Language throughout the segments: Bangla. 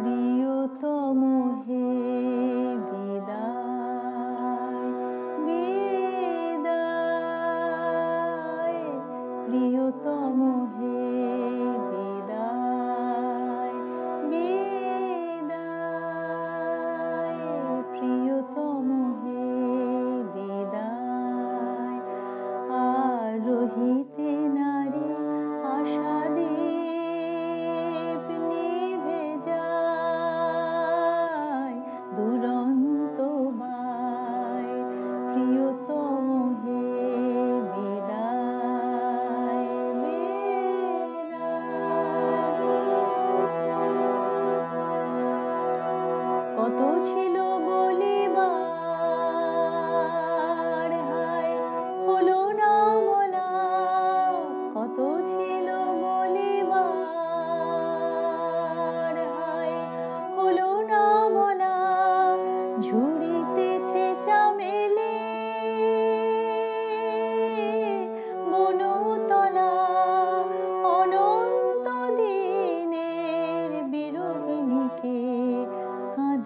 প্রিয়তম হে কত ছিল বলিবার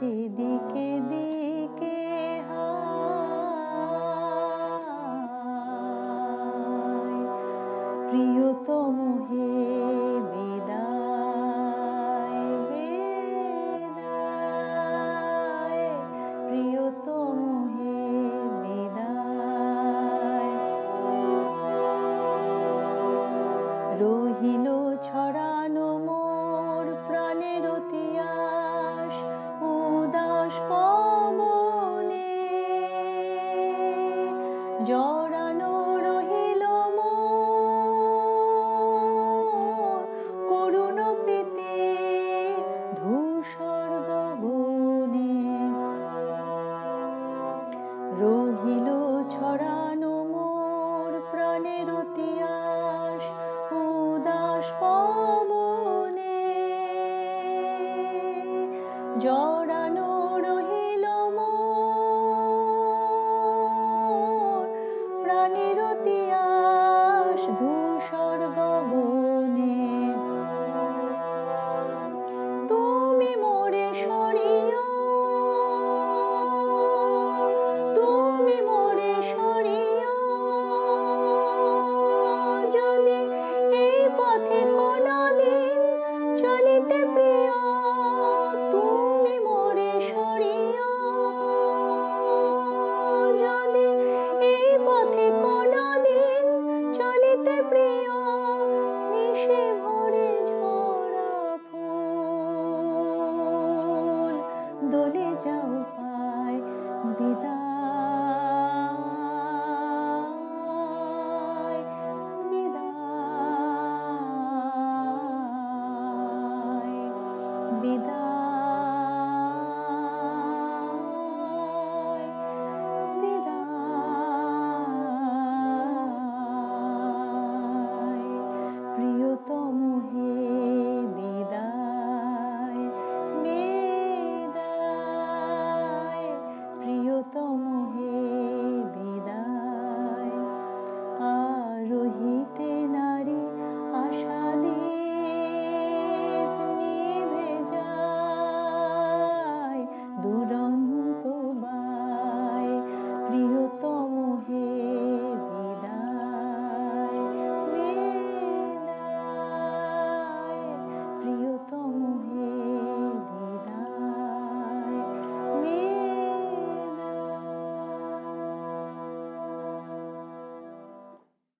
কাঁদে দিকে প্রিয়তম হে প্রিয়তম হে রহিল ছড়ানো মোর প্রাণের তিয়াস জড়ানো রহিল করুণ প্রীতি ধূসর গগনে। রহিল ছড়ানো মোর প্রাণের ইতিহাস উদাস পবনে জড়ানো তিয়াস ধূসর তুমি যদি এই পথে কোনদিন চলিতে প্রিয় vida.